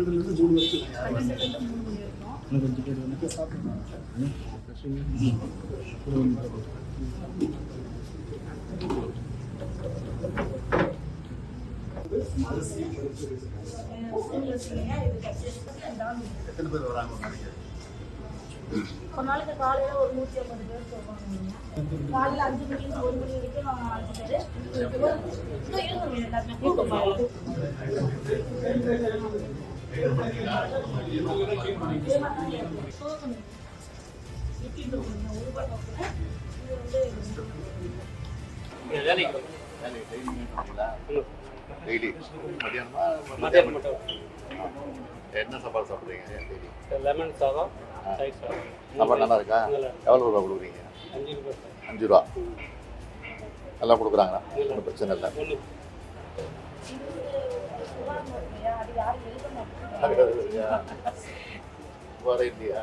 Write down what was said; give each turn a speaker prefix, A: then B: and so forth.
A: வந்து சாப்பிடணும்
B: எத்தனை பேர் வராங்க
C: ஒரு நாளைக்கு காலையில ஒரு நூற்றி ஐம்பது பேர் சொல்லுவாங்க காலையில அஞ்சு மணிக்கு ஒரு மணி வரைக்கும் நான் அஞ்சு பேர். இன்னும் இருங்க எல்லாருமே. கூப்பிடுவாங்க
D: வேலைக்கு
B: டெய்லி மதியானமா
D: மத்தியானம் மட்டும்.
B: என்ன சாப்பாடு சாப்பிட்றீங்க? டெய்லி.
D: லெமன் சாதம் தயிர் சாதம்.
B: சாப்பாடு நல்லா இருக்கா? எவ்வளோ ரூபா கொடுக்குறீங்க?
D: அஞ்சு சார்.
B: அஞ்சு ரூபா. நல்லா கொடுக்குறாங்களா? ஒன்றும் பிரச்சனை இல்லை. வர இல்லையா?